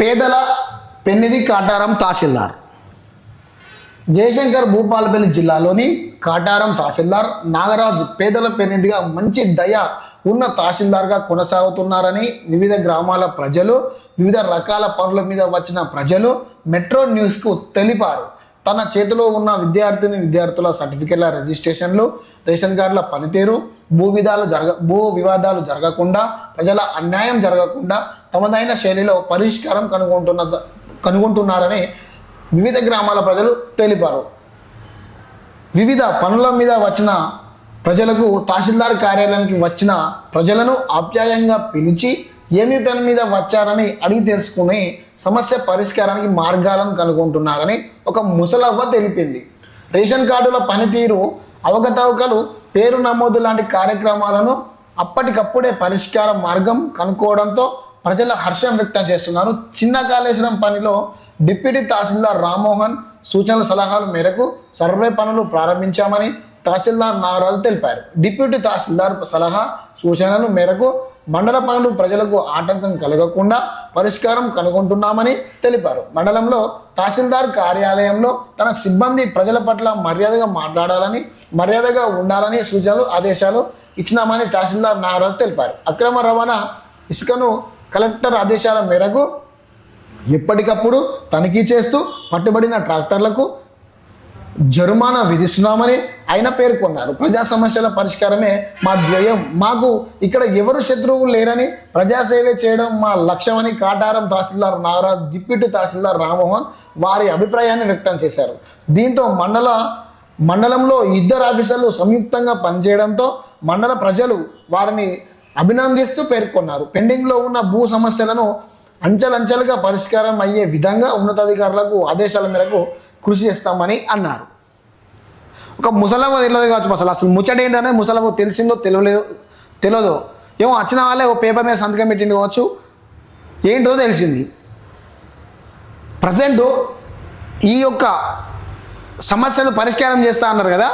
పేదల పెన్నిది కాటారం తహసీల్దార్. జయశంకర్ భూపాలపల్లి జిల్లాలోని కాటారం తహసీల్దార్. నాగరాజు పేదల పెన్నిధిగా మంచి దయ ఉన్న తహసీల్దార్గా కొనసాగుతున్నారని వివిధ గ్రామాల ప్రజలు వివిధ రకాల పనుల మీద వచ్చిన ప్రజలు మెట్రో న్యూస్కు తెలిపారు. తన చేతిలో ఉన్న విద్యార్థిని విద్యార్థుల సర్టిఫికెట్ల రిజిస్ట్రేషన్లు రేషన్ కార్డుల పనితీరు భూ విధాలు జరగ భూ వివాదాలు జరగకుండా ప్రజల అన్యాయం జరగకుండా తమదైన శైలిలో పరిష్కారం కనుగొంటున్న కనుగొంటున్నారని వివిధ గ్రామాల ప్రజలు తెలిపారు. వివిధ పనుల మీద వచ్చిన ప్రజలకు తహసీల్దార్ కార్యాలయానికి వచ్చిన ప్రజలను ఆప్యాయంగా పిలిచి ఏమి మీద వచ్చారని అడిగి తెలుసుకుని సమస్య పరిష్కారానికి మార్గాలను కనుగొంటున్నారని ఒక ముసలవ్వ తెలిపింది. రేషన్ కార్డుల పనితీరు అవకతవకలు పేరు నమోదు లాంటి కార్యక్రమాలను అప్పటికప్పుడే పరిష్కార మార్గం కనుక్కోవడంతో ప్రజల హర్షం వ్యక్తం చేస్తున్నారు. చిన్న కాళేశ్వరం పనిలో డిప్యూటీ తహసీల్దార్ రామ్మోహన్ సూచనల సలహాల మేరకు సర్వే పనులు ప్రారంభించామని తహసీల్దార్ నాగరాజు తెలిపారు. డిప్యూటీ తహసీల్దార్ సలహా సూచనల మేరకు మండల పనులు ప్రజలకు ఆటంకం కలగకుండా పరిష్కారం కనుగొంటున్నామని తెలిపారు. మండలంలో తహసీల్దార్ కార్యాలయంలో తన సిబ్బంది ప్రజల పట్ల మర్యాదగా మాట్లాడాలని మర్యాదగా ఉండాలని సూచనలు ఆదేశాలు ఇచ్చినామని తహసీల్దార్ నాగరాజు తెలిపారు. అక్రమ రవాణా ఇసుకను కలెక్టర్ ఆదేశాల మేరకు ఎప్పటికప్పుడు తనిఖీ చేస్తూ పట్టుబడిన ట్రాక్టర్లకు జరుమానా విధిస్తున్నామని ఆయన పేర్కొన్నారు. ప్రజా సమస్యల పరిష్కారమే మా ధ్యేయం మాకు ఇక్కడ ఎవరు శత్రువులు లేరని ప్రజాసేవ చేయడం మా లక్ష్యమని కాటారం తహసీల్దార్ నాగరాజ్ డిప్యూటీ తహసీల్దార్ రామ్మోహన్ వారి అభిప్రాయాన్ని వ్యక్తం చేశారు. దీంతో మండల మండలంలో ఇద్దరు ఆఫీసర్లు సంయుక్తంగా పనిచేయడంతో మండల ప్రజలు వారిని అభినందిస్తూ పేర్కొన్నారు. పెండింగ్లో ఉన్న భూ సమస్యలను అంచెలంచెలుగా పరిష్కారం అయ్యే విధంగా ఉన్నతాధికారులకు ఆదేశాల మేరకు కృషి చేస్తామని అన్నారు. ఒక ముసలమ్మ తెలియదు కావచ్చు అసలు అసలు ముచ్చట ఏంటనే ముసలమ్మ తెలిసిందో తెలియలేదు తెలియదు. ఏమో వచ్చిన వాళ్ళే ఓ పేపర్ మీద సంతకం పెట్టింది కావచ్చు. ఏంటో తెలిసింది. ప్రజెంట్ ఈ యొక్క సమస్యను పరిష్కారం చేస్తా అన్నారు కదా.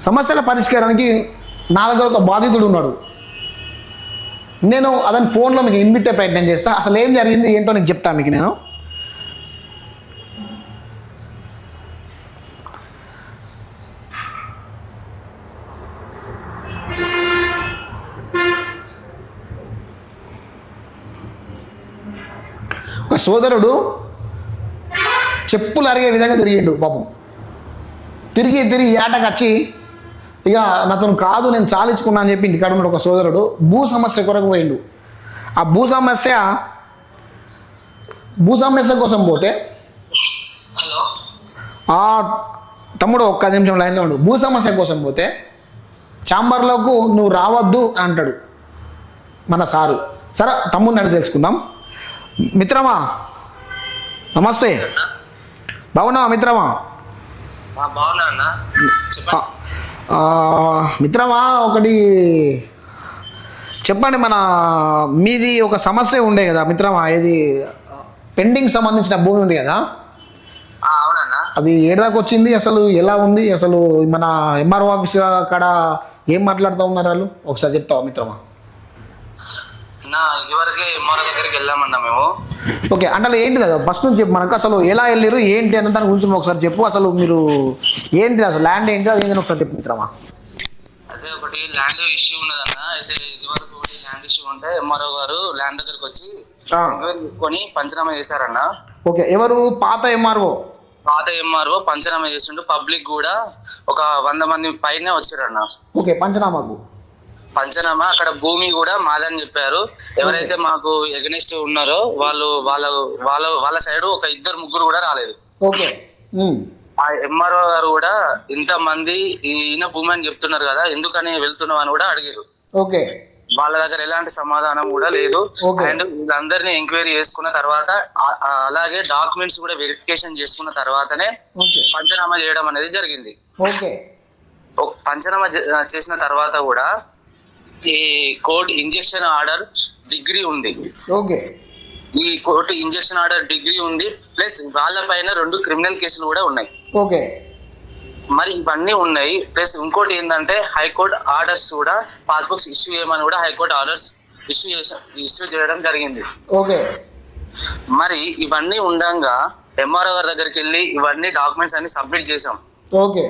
సమస్యల పరిష్కారానికి నా దగ్గర ఒక బాధితుడు ఉన్నాడు. నేను అతని ఫోన్లో మీకు ఇన్విటే ప్రయత్నం చేస్తాను అసలు ఏం జరిగింది ఏంటో నేను చెప్తాను మీకు నేను. ఒక సోదరుడు చెప్పులు అరిగే విధంగా తిరిగిండు పాపం. తిరిగి తిరిగి ఏటకు వచ్చి ఇక నాతను కాదు నేను చాలించుకున్నా అని చెప్పి ఇంటికాడ ఉన్నాడు ఒక సోదరుడు. భూ సమస్య కొరకు పోయిండు. ఆ భూ సమస్య భూ సమస్య కోసం పోతే తమ్ముడు ఒక్క నిమిషం లైన్లో ఉండు. భూ సమస్య కోసం పోతే చాంబర్లోకి నువ్వు రావద్దు అని అంటాడు మన సారు. సరే తమ్ముడిని అడిగి తెలుసుకుందాం. మిత్రమా? నమస్తే. బాగున్నావా మిత్రమా? మిత్రమా ఒకటి చెప్పండి మన మీది ఒక సమస్య ఉండే కదా మిత్రమా ఇది పెండింగ్ సంబంధించిన భూమి ఉంది కదా? అది ఏడాకి వచ్చింది అసలు ఎలా ఉంది? అసలు మన ఎంఆర్ఓ ఆఫీస్ కాడ ఏం మాట్లాడుతూ ఉన్నారు వాళ్ళు? ఒకసారి చెప్తావా మిత్రమా? ఇదివరకే ఎంఆర్ఓ దగ్గరికి వెళ్ళామన్నా మేము. ఓకే అంటే ఏంటి కదా ఫస్ట్ నుంచి చెప్పు మనకు అసలు ఎలా వెళ్ళారు ఏంటి అన్న దాని గురించి ఒకసారి చెప్పు. అసలు మీరు ఏంటి అసలు ల్యాండ్ ఏంటి అది ఏంటి ఒకసారి చెప్పు మిత్రమా? అదే ఒకటి ల్యాండ్ ఇష్యూ ఉన్నదన్న అయితే ఇదివరకు ఒకటి ల్యాండ్ ఇష్యూ ఉంటే ఎంఆర్ఓ గారు ల్యాండ్ దగ్గరికి వచ్చి తీసుకొని పంచనామా చేశారన్న. ఓకే ఎవరు? పాత ఎంఆర్ఓ పాత ఎంఆర్ఓ పంచనామా చేసిండు. పబ్లిక్ కూడా ఒక వంద మంది పైనే వచ్చారన్న ఓకే పంచనామాకు. పంచనామా అక్కడ భూమి కూడా మాదని చెప్పారు. ఎవరైతే మాకు ఎగనిస్ట్ ఉన్నారో వాళ్ళు వాళ్ళ వాళ్ళ వాళ్ళ సైడ్ ఒక ఇద్దరు ముగ్గురు కూడా రాలేదు. ఓకే. ఆ ఎంఆర్ఓ గారు కూడా ఇంత మంది ఈయన భూమి అని చెప్తున్నారు కదా ఎందుకని వెళ్తున్నావు అని కూడా అడిగారు. ఓకే. వాళ్ళ దగ్గర ఎలాంటి సమాధానం కూడా లేదు. అండ్ వీళ్ళందరినీ ఎంక్వైరీ చేసుకున్న తర్వాత అలాగే డాక్యుమెంట్స్ కూడా వెరిఫికేషన్ చేసుకున్న తర్వాతనే పంచనామా చేయడం అనేది జరిగింది. పంచనామా చేసిన తర్వాత కూడా ఈ కోర్ట్ ఇంజెక్షన్ ఆర్డర్ డిగ్రీ ఉంది. ఓకే. ఈ కోర్టు ఇంజెక్షన్ ఆర్డర్ డిగ్రీ ఉంది ప్లస్ వాళ్ళ పైన రెండు క్రిమినల్ కేసులు కూడా ఉన్నాయి. ఓకే. మరి ఇవన్నీ ఉన్నాయి ప్లస్ ఇంకోటి ఏంటంటే హైకోర్టు ఆర్డర్స్ కూడా పాస్బుక్స్ ఇష్యూ చేయమని కూడా హైకోర్టు ఆర్డర్స్ ఇష్యూ చేసా ఇష్యూ చేయడం జరిగింది. ఓకే. మరి ఇవన్నీ ఉండంగా ఎంఆర్ఓ గారి దగ్గరికి వెళ్ళి ఇవన్నీ డాక్యుమెంట్స్ అన్ని సబ్మిట్ చేసాం ఓకే.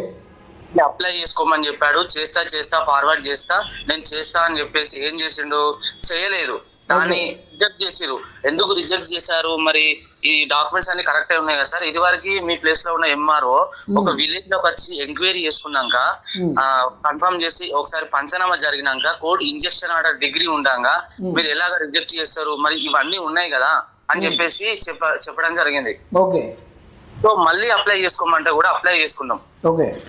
అప్లై చేసుకోమని చెప్పాడు. చేస్తా చేస్తా ఫార్వర్డ్ చేస్తా. నేను చేస్తా అని చెప్పేసి ఏం చేసిండు? చేయలేదు. దాన్ని రిజెక్ట్ చేసిరు ఎందుకు రిజెక్ట్ చేశారు? మరి ఈ డాక్యుమెంట్స్ అన్ని కరెక్ట్ ఉన్నాయి కదా సార్? ఇది వరకు మీ ప్లేస్లో ఉన్న ఎంఆర్ఓ ఒక విలేజ్లోకి వచ్చి ఎంక్వైరీ చేసుకున్నాక Hmm. కన్ఫర్మ్ చేసి ఒకసారి పంచనామా జరిగినాక కోర్టు ఇంజెక్షన్ ఆర్డర్ డిగ్రీ ఉండంగా మీరు ఎలాగ రిజెక్ట్ చేస్తారు? మరి ఇవన్నీ ఉన్నాయి కదా అని చెప్పేసి చెప్ప చెప్పడం జరిగింది. ఓకే. సో మళ్ళీ అప్లై చేసుకోమంటే కూడా అప్లై చేసుకున్నాం. ఓకే.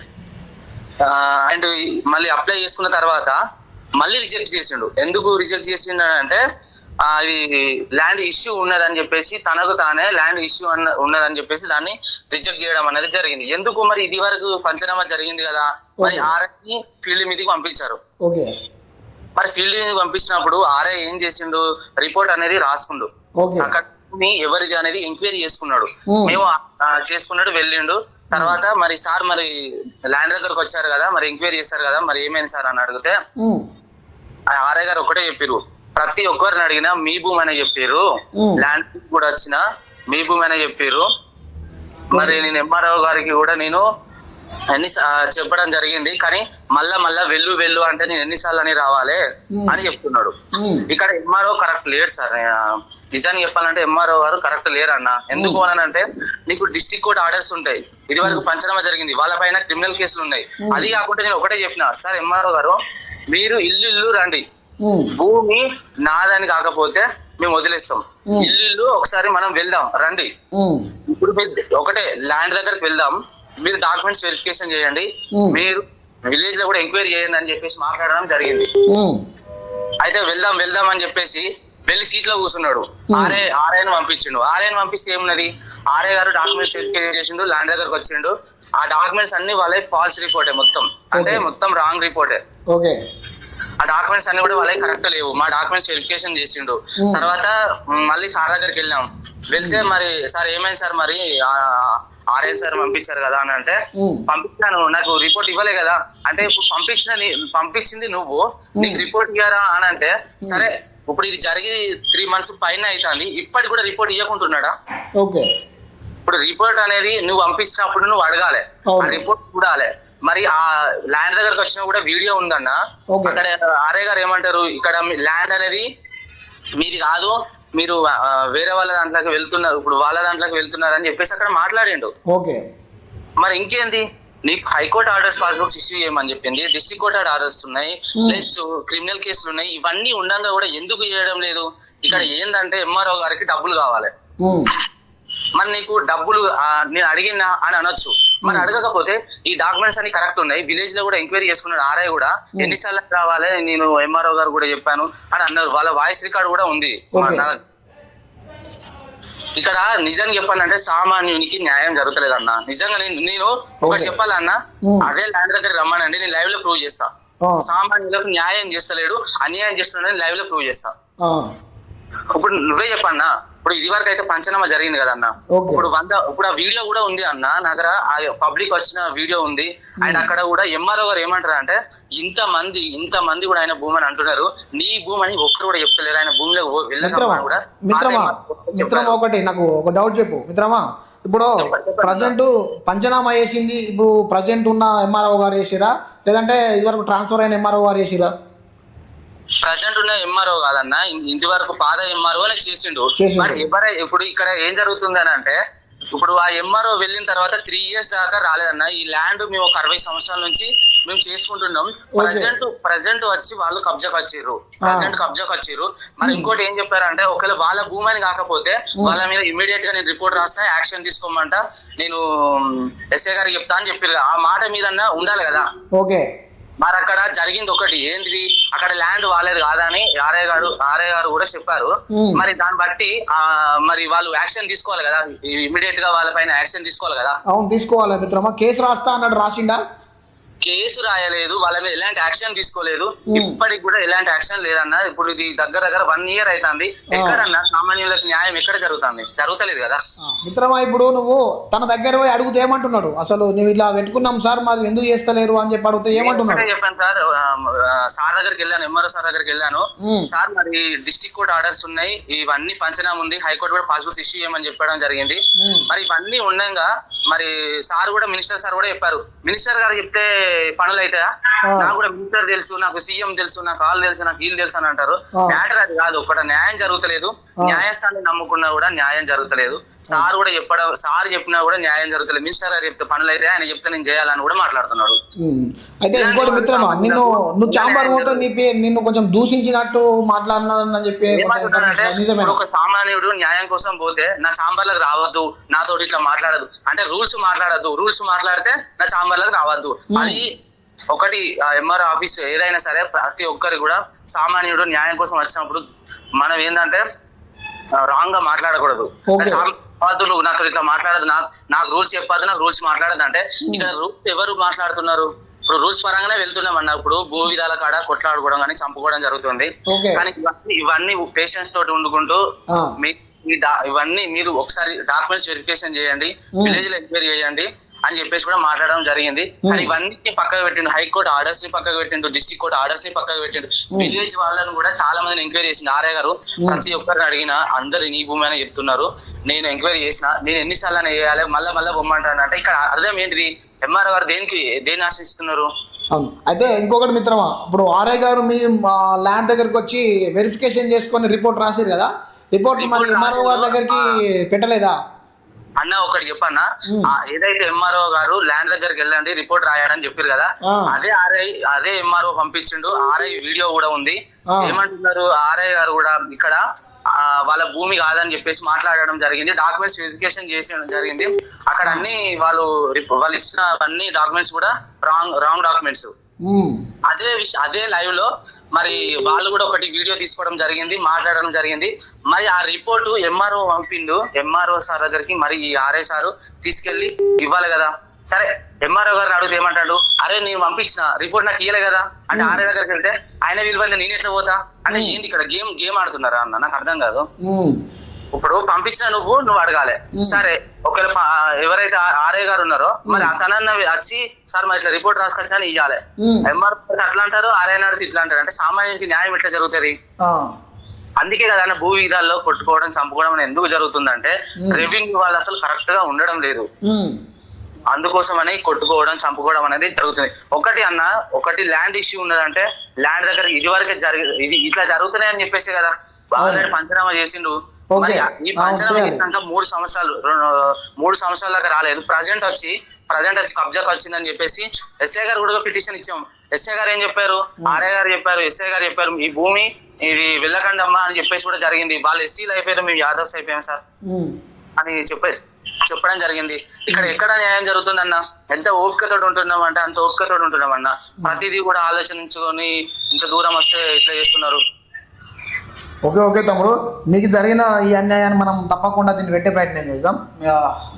అండ్ మళ్ళీ అప్లై చేసుకున్న తర్వాత మళ్ళీ రిజెక్ట్ చేసిండు. ఎందుకు రిజెక్ట్ చేసిండు అని అంటే ఇది ల్యాండ్ ఇష్యూ ఉన్నదని చెప్పేసి తనకు తానే ల్యాండ్ ఇష్యూ అన్న ఉన్నదని చెప్పేసి దాన్ని రిజెక్ట్ చేయడం అనేది జరిగింది. ఎందుకు మరి ఇది వరకు పంచనామా జరిగింది కదా? మరి Okay. ఆర్ఐ ఫీల్డ్ మీదకి పంపించారు. మరి ఫీల్డ్ మీదకి పంపించినప్పుడు ఆర్ఐ ఏం చేసిండు? రిపోర్ట్ అనేది రాసుకుండు. అక్కడ ఎవరికి అనేది ఎంక్వైరీ చేసుకున్నాడు. మేము. చేసుకున్నాడు వెళ్ళిండు. తర్వాత మరి సార్ మరి ల్యాండ్ దగ్గరకు వచ్చారు కదా మరి ఎంక్వైరీ చేశారు కదా మరి ఏమైంది సార్ అని అడిగితే ఆర్ఐ గారు ఒకటే చెప్పారు ప్రతి ఒక్కరిని అడిగినా మీ భూమి అనే చెప్పారు. ల్యాండ్ కూడా వచ్చిన మీ భూమి అనే చెప్పారు మరి నేను ఎంఆర్ఓ గారికి కూడా నేను ఎన్ని చెప్పడం జరిగింది. కానీ మళ్ళా మళ్ళా వెళ్ళు వెళ్ళు అంటే నేను ఎన్నిసార్లు అని రావాలి. అని చెప్తున్నాడు. ఇక్కడ ఎంఆర్ఓ కరెక్ట్ లేడు సార్. నిజానికి చెప్పాలంటే ఎంఆర్ఓ గారు కరెక్ట్ లేరు అన్న ఎందుకు అని అంటే నీకు డిస్ట్రిక్ట్ కోర్ట్ ఆర్డర్స్ ఉంటాయి. ఇది వరకు పంచనామా జరిగింది. వాళ్ళ పైన క్రిమినల్ కేసులు ఉన్నాయి. అది కాకుండా నేను ఒకటే చెప్పిన సార్ ఎంఆర్ఓ గారు మీరు ఇల్లు ఇల్లు రండి. భూమి నాదని కాకపోతే మేము వదిలేస్తాం. ఇల్లు ఇల్లు ఒకసారి మనం వెళ్దాం రండి. ఇప్పుడు మీరు ఒకటే ల్యాండ్ దగ్గరికి వెళ్దాం. మీరు డాక్యుమెంట్స్ వెరిఫికేషన్ చేయండి. మీరు విలేజ్లో కూడా ఎంక్వైరీ చేయండి అని చెప్పేసి మాట్లాడడం జరిగింది. అయితే వెళ్దాం వెళ్దాం అని చెప్పేసి వెళ్ళి సీట్లో కూర్చున్నాడు ఆర్ఏ ఆర్ఐని పంపించిండు. ఆర్ఐని పంపిస్తే ఏమున్నది? ఆర్ఏ గారు డాక్యుమెంట్స్ వెరిఫికేషన్ చేసిండు ల్యాండ్ దగ్గరకు వచ్చిండు. ఆ డాక్యుమెంట్స్ అన్ని వాళ్ళే ఫాల్స్ రిపోర్టే మొత్తం. అంటే. మొత్తం రాంగ్ రిపోర్టే. ఓకే. ఆ డాక్యుమెంట్స్ అన్ని కూడా వాళ్ళకి కరెక్ట్ లేవు. మా డాక్యుమెంట్స్ వెరిఫికేషన్ చేసిండు. తర్వాత మళ్ళీ సార్ దగ్గరికి వెళ్ళాం. వెళ్తే మరి సార్ ఏమైంది సార్ మరి? ఆర్ఏ సార్ పంపించారు కదా అని అంటే పంపించాను. నాకు రిపోర్ట్ ఇవ్వలే కదా. అంటే ఇప్పుడు పంపించిన పంపించింది నువ్వు. నీకు రిపోర్ట్ ఇయ్యారా అని అంటే సరే ఇప్పుడు ఇది జరిగి త్రీ మంత్స్ పైన అవుతుంది. ఇప్పటికి కూడా రిపోర్ట్ ఇవ్వకుంటున్నాడా ఓకే. ఇప్పుడు రిపోర్ట్ అనేది నువ్వు పంపించినప్పుడు నువ్వు అడగాలి. రిపోర్ట్ చూడాలి. మరి ఆ ల్యాండ్ దగ్గరకు వచ్చినా కూడా వీడియో ఉందన్న. అక్కడ ఆర్ఏ గారు ఏమంటారు? ఇక్కడ ల్యాండ్ అనేది మీది కాదు. మీరు వేరే వాళ్ళ దాంట్లోకి వెళ్తున్నారు. ఇప్పుడు వాళ్ళ దాంట్లోకి వెళ్తున్నారు అని చెప్పేసి అక్కడ మాట్లాడిండు. ఓకే. మరి ఇంకేంది? నీకు హైకోర్టు ఆర్డర్స్ పాస్బుక్స్ ఇష్యూ చేయమని చెప్పింది? డిస్ట్రిక్ట్ కోర్ట్ ఆర్డర్స్ ఉన్నాయి Hmm. ప్లస్ క్రిమినల్ కేసులు ఉన్నాయి. ఇవన్నీ ఉండగా కూడా ఎందుకు చేయడం లేదు? ఇక్కడ ఏంటంటే ఎంఆర్ఓ గారికి డబ్బులు కావాలి. ఉమ్, మరి నీకు డబ్బులు నేను అడిగినా అని అనొచ్చు. మరి అడగకపోతే ఈ డాక్యుమెంట్స్ అన్ని కరెక్ట్ ఉన్నాయి. విలేజ్లో కూడా ఎంక్వైరీ చేసుకున్నాడు ఆర్ఐ కూడా. ఎన్నిసార్లు రావాలి? నేను ఎంఆర్ఓ గారు కూడా చెప్పాను అని అన్నారు. వాళ్ళ వాయిస్ రికార్డ్ కూడా ఉంది. ఇక్కడ నిజం చెప్పాలంటే సామాన్యునికి న్యాయం జరుగుతలేదు అన్న నిజంగా నేను నేను ఒకటి. చెప్పాలన్నా. అదే ల్యాండ్ దగ్గర రమ్మనండి నేను లైవ్లో ప్రూవ్ చేస్తా. సామాన్యులకు న్యాయం చేస్తలేడు అన్యాయం చేస్తున్నాడని లైవ్లో ప్రూవ్ చేస్తా. ఇప్పుడు నువ్వే చెప్పన్నా ఇప్పుడు ఇది వరకు అయితే పంచనామా జరిగింది కదా అన్న. ఇప్పుడు వంద ఇప్పుడు ఆ వీడియో కూడా ఉంది అన్న నా దగ్గర పబ్లిక్ వచ్చిన వీడియో ఉంది. అండ్ అక్కడ కూడా ఎంఆర్ఓ గారు ఏమంటారు అంటే ఇంత మంది ఇంత మంది కూడా ఆయన భూమి అని అంటున్నారు. నీ భూమి అని ఒక్కరు కూడా చెప్తలేరు. ఆయన భూమిలో మిత్రమా? వెళ్ళకమని కూడా మిత్రమా? మిత్రమా. ఒకటి నాకు ఒక డౌట్ చెప్పు. మిత్రమా? ఇప్పుడు. ప్రజెంట్ పంచనామా వేసింది ఇప్పుడు ప్రజెంట్ ఉన్న ఎంఆర్ఓ గారు వేసిరా లేదంటే ఇదివరకు ట్రాన్స్ఫర్ అయిన ఎంఆర్ఓ గారు వేసిరా ప్రజెంట్ ఉన్న ఎంఆర్ఓ కాదన్న ఇంటి వరకు పాత ఎంఆర్ఓ చేసిండు. చేసిండు. మరి ఎవరై ఇప్పుడు ఇక్కడ ఏం జరుగుతుంది అని అంటే ఇప్పుడు ఆ ఎంఆర్ఓ వెళ్ళిన తర్వాత త్రీ ఇయర్స్ దాకా రాలేదన్న. ఈ ల్యాండ్ మేము ఒక అరవై సంవత్సరాల నుంచి మేము చేసుకుంటున్నాం. ప్రజెంట్ ప్రజెంట్ వచ్చి వాళ్ళు కబ్జాకి వచ్చిర్రు ప్రజెంట్ కబ్జాకి వచ్చిర్రు మరి ఇంకోటి ఏం చెప్పారంటే ఒకవేళ వాళ్ళ భూమి అని కాకపోతే వాళ్ళ మీద ఇమీడియట్గా నేను రిపోర్ట్ రాస్తా యాక్షన్ తీసుకోమంట. నేను ఎస్ఐ గారికి చెప్తా అని చెప్పారు ఆ మాట మీద ఉండాలి కదా. ఓకే. మరి అక్కడ జరిగింది ఒకటి. ఏంటిది? అక్కడ ల్యాండ్ వాళ్ళేది కాదని ఆర్ఏ గారు ఆర్ఏ గారు కూడా చెప్పారు. మరి దాన్ని బట్టి ఆ మరి వాళ్ళు యాక్షన్ తీసుకోవాలి కదా. ఇమీడియట్గా వాళ్ళ పైన యాక్షన్ తీసుకోవాలి కదా. అవును తీసుకోవాలి మిత్రమా? కేసు రాస్తా అన్నాడు రాసిండా? కేసు రాయలేదు వాళ్ళ మీద ఎలాంటి యాక్షన్ తీసుకోలేదు ఇప్పటికి కూడా ఎలాంటి యాక్షన్ లేదన్న ఇప్పుడు ఇది దగ్గర దగ్గర వన్ ఇయర్ అవుతుంది ఎక్కడన్నా సామాన్యులకు న్యాయం ఎక్కడ జరుగుతుంది? జరుగుతలేదు కదా. మిత్రమా ఇప్పుడు నువ్వు తన దగ్గర పోయి అడుగుతే ఏమంటున్నాడు? అసలు నువ్వు ఇలా పెట్టుకున్నాం సార్ మాది ఎందుకు చేస్తలేరు అని చెప్పి అడిగితే ఏమంటున్నాడు? చెప్పాను సార్ సార్ దగ్గరికి వెళ్ళాను ఎంఆర్ఓ సార్ దగ్గరికి వెళ్ళాను. సార్ మరి డిస్ట్రిక్ట్ కోర్ట్ ఆర్డర్స్ ఉన్నాయి ఇవన్నీ పంచనామా ఉంది హైకోర్టు కూడా పాస్బుక్స్ ఇష్యూ చేయమని చెప్పడం జరిగింది. మరి ఇవన్నీ ఉండగా మరి సార్ కూడా మినిస్టర్ సార్ కూడా చెప్పారు. మినిస్టర్ గారు చెప్తే పనులు అవుతాయా. నాకు కూడా మినిస్టర్ తెలుసు నాకు సీఎం తెలుసు నాకు వాళ్ళు తెలుసు నాకు వీళ్ళు తెలుసు అని అంటారు. మ్యాటర్ అది కాదు ఒకటి న్యాయం జరుగుతలేదు. న్యాయస్థానం నమ్ముకున్నా కూడా న్యాయం జరుగుతలేదు. సార్ కూడా చెప్పడం సార్ చెప్పినా కూడా న్యాయం జరుగుతలేదు. మినిస్టర్ గారు చెప్తే పనులు అయితే ఆయన చెప్తే నేను చేయాలని కూడా మాట్లాడుతున్నాడు. అయితే ఇంకోటి మిత్రమా నిన్ను నువ్వు చాంబార్ పోతే నీ పేరు నిన్ను కొంచెం దూషించినట్టు మాట్లాడినానని చెప్పి ఒక సామాన్యుడు న్యాయం కోసం పోతే నా చాంబర్లకు రావద్దు నాతో ఇట్లా మాట్లాడదు. అంటే రూల్స్ మాట్లాడద్దు రూల్స్ మాట్లాడితే నా చాంబర్లకు రావద్దు. అది ఒకటి ఎంఆర్ ఆఫీస్ ఏదైనా సరే ప్రతి ఒక్కరు కూడా సామాన్యుడు న్యాయం కోసం వచ్చినప్పుడు మనం ఏంటంటే రాంగ్గా మాట్లాడకూడదు. Okay. నా చాం- వద్దు నువ్వు నాతో ఇట్లా మాట్లాడదు నాకు నాకు రూల్స్ చెప్పద్దు నాకు రూల్స్ మాట్లాడదు అంటే ఇక్కడ రూల్స్ ఎవరు మాట్లాడుతున్నారు ఇప్పుడు రూల్స్ పరంగానే వెళ్తున్నాం అన్న ఇప్పుడు భూ విధాల కాడ కొట్లాడుకోవడం కానీ చంపుకోవడం జరుగుతుంది కానీ ఇవన్నీ ఇవన్నీ పేషెన్స్ తోటి వండుకుంటూ ఆ. డా- ఇవన్నీ మీరు ఒకసారి డాక్యుమెంట్స్ వెరిఫికేషన్ చేయండి విలేజ్లో ఎంక్వైరీ చేయండి అని చెప్పేసి కూడా మాట్లాడడం జరిగింది. కానీ ఇవన్నీ పక్కకు పెట్టిండు హైకోర్టు ఆర్డర్స్ని పక్కకు పెట్టిండు డిస్ట్రిక్ట్ కోర్టు ఆర్డర్స్ని పక్కకు పెట్టిండు. విలేజ్ వాళ్ళని కూడా చాలా మందిని ఎంక్వైరీ చేసింది ఆర్ఏ గారు ప్రతి ఒక్కరిని అడిగిన అందరు నీ భూమి అని చెప్తున్నారు. నేను ఎంక్వైరీ చేసిన నేను ఎన్నిసార్లు అని వేయాలి మళ్ళీ మళ్ళీ బొమ్మంటాను అంటే ఇక్కడ అర్థం ఏంటిది? ఎంఆర్ఓ గారు దేనికి దేన్ని ఆశిస్తున్నారు? అవును. అయితే ఇంకొకటి మిత్రమా ఇప్పుడు ఆర్ఐ గారు మీ ల్యాండ్ దగ్గరికి వచ్చి వెరిఫికేషన్ చేసుకొని రిపోర్ట్ రాసిరు కదా? రిపోర్ట్ మరి ఎంఆర్ఓ గారి. దగ్గరికి పెట్టలేదా? అన్న ఒకటి చెప్పన్న. ఏదైతే ఎంఆర్ఓ గారు ల్యాండ్ దగ్గరికి వెళ్ళండి రిపోర్ట్ రాయడని చెప్పారు కదా. అదే ఆర్ఐ అదే ఎంఆర్ఓ పంపించిండు. ఆర్ఐ వీడియో కూడా ఉంది. ఏమంటున్నారు? ఆర్ఐ గారు కూడా ఇక్కడ వాళ్ళ భూమి కాదని చెప్పేసి మాట్లాడడం జరిగింది. డాక్యుమెంట్స్ వెరిఫికేషన్ చేసడం జరిగింది. అక్కడ అన్ని వాళ్ళు వాళ్ళు ఇచ్చిన అన్ని డాక్యుమెంట్స్ కూడా రాంగ్ రాంగ్ డాక్యుమెంట్స్. అదే విష అదే లైవ్లో మరి వాళ్ళు కూడా ఒకటి వీడియో తీసుకోవడం జరిగింది మాట్లాడడం జరిగింది. మరి ఆ రిపోర్ట్ ఎంఆర్ఓ పంపిండు. ఎంఆర్ఓ సార్ దగ్గరికి మరి ఈ ఆర్ఐ సారు తీసుకెళ్ళి ఇవ్వాలి కదా. సరే ఎంఆర్ఓ గారిని అడిగితే ఏమంటాడు? అరే నేను పంపించిన. రిపోర్ట్ నాకు ఇయ్యలే కదా. అంటే ఆర్ఐ దగ్గరికి వెళ్తే ఆయన విలువైంది నేను ఎట్లా పోతా? అంటే ఏంది ఇక్కడ గేమ్ గేమ్ ఆడుతున్నారా అన్న? నాకు అర్థం కాదు. ఇప్పుడు పంపించిన నువ్వు నువ్వు అడగాలి. సరే ఒకవేళ ఎవరైతే ఆర్ఏ గారు ఉన్నారో మరి అతనన్న వచ్చి సార్ మరి ఇట్లా రిపోర్ట్ రాసుకొచ్చా అని ఇవ్వాలి. ఎంఆర్ అట్లా అంటారు ఆర్ఐ అడిగితే ఇట్లా అంటారు. అంటే సామాన్యునికి న్యాయం ఎట్లా జరుగుతుంది. అందుకే కదా భూ విధాల్లో కొట్టుకోవడం చంపుకోవడం అనేది ఎందుకు జరుగుతుందంటే రెవెన్యూ వాళ్ళు అసలు కరెక్ట్గా ఉండడం లేదు. ఉమ్. అందుకోసమని కొట్టుకోవడం చంపుకోవడం అనేది జరుగుతుంది. ఒకటి అన్న ఒకటి ల్యాండ్ ఇష్యూ ఉన్నదంటే ల్యాండ్ దగ్గర ఇది వరకే జరిగి ఇది ఇట్లా జరుగుతున్నాయి అని చెప్పేసి కదా ఆల్రెడీ పంచనామా చేసిండు. ఈ పంచనామా. చేసినాక మూడు సంవత్సరాలు మూడు సంవత్సరాల దాకా రాలేదు ప్రజెంట్ వచ్చి ప్రజెంట్ వచ్చి కబ్జాకి వచ్చిందని చెప్పేసి ఎస్ఐ గారు కూడా పిటిషన్ ఇచ్చాం ఎస్ఐ గారు ఏం చెప్పారు? ఆర్ఐ గారు చెప్పారు ఎస్ఐ గారు చెప్పారు ఈ భూమి ఇది వెళ్ళకండి అమ్మా అని చెప్పేసి కూడా జరిగింది. వాళ్ళు ఎస్సీలు అయిపోయారు మేము యాదవ్స్ అయిపోయాం సార్. అని చెప్పే చెప్పడం జరిగింది. ఇక్కడ ఎక్కడ న్యాయం జరుగుతుందన్న? ఎంత ఓపికతో ఉంటున్నాం అంటే అంత ఓపికతో ఉంటున్నాం అన్న ప్రతిదీ కూడా ఆలోచించుకొని ఇంత దూరం వస్తే ఇట్లా చేస్తున్నారు? ఓకే ఓకే తమ్ముడు. నీకు జరిగిన ఈ అన్యాయాన్ని మనం తప్పకుండా దీన్ని పెట్టే ప్రయత్నం చేద్దాం.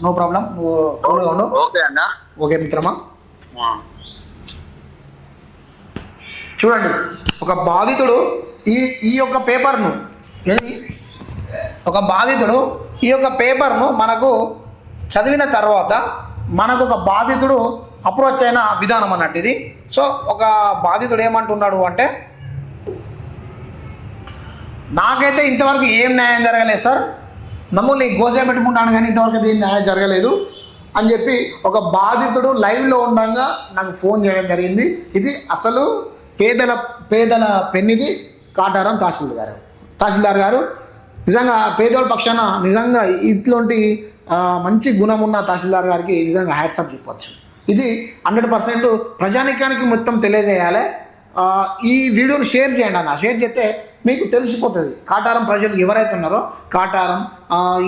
No problem. నువ్వు కూల్గా ఉండు. ఓకే అన్న. ఓకే మిత్రమా? చూడండి ఒక బాధితుడు ఈ ఈ యొక్క పేపర్ను ఒక బాధితుడు ఈ యొక్క పేపర్ను మనకు చదివిన తర్వాత మనకు ఒక బాధితుడు అప్రోచ్ అయిన విధానం అన్నట్టు ఇది. సో ఒక బాధితుడు ఏమంటున్నాడు అంటే నాకైతే ఇంతవరకు ఏం న్యాయం జరగలేదు సార్. మమ్మల్ని గోసే పెట్టుకుంటాను కానీ ఇంతవరకు అయితే ఏం న్యాయం జరగలేదు అని చెప్పి ఒక బాధితుడు లైవ్లో ఉండగా నాకు ఫోన్ చేయడం జరిగింది. ఇది అసలు పేదల పేదల పెన్నిది కాటారం తహసీల్దార్ గారు. తహసీల్దార్ గారు నిజంగా పేదోళ్ళ పక్షాన నిజంగా ఇట్లాంటి మంచి గుణం ఉన్న తహసీల్దార్ గారికి నిజంగా హ్యాట్సప్ చెప్పవచ్చు ఇది హండ్రెడ్ పర్సెంట్ ప్రజానికానికి మొత్తం తెలియజేయాలి. ఈ వీడియోని షేర్ చేయండి అన్న. షేర్ చేస్తే మీకు తెలిసిపోతుంది. కాటారం ప్రజలు ఎవరైతే ఉన్నారో కాటారం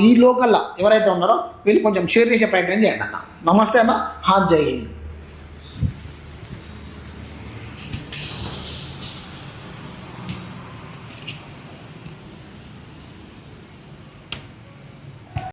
ఈ లోకల్లా ఎవరైతే ఉన్నారో వీళ్ళు కొంచెం షేర్ చేసే ప్రయత్నం చేయండి అన్న. నమస్తే అన్న. హాజ్ జై హింద్.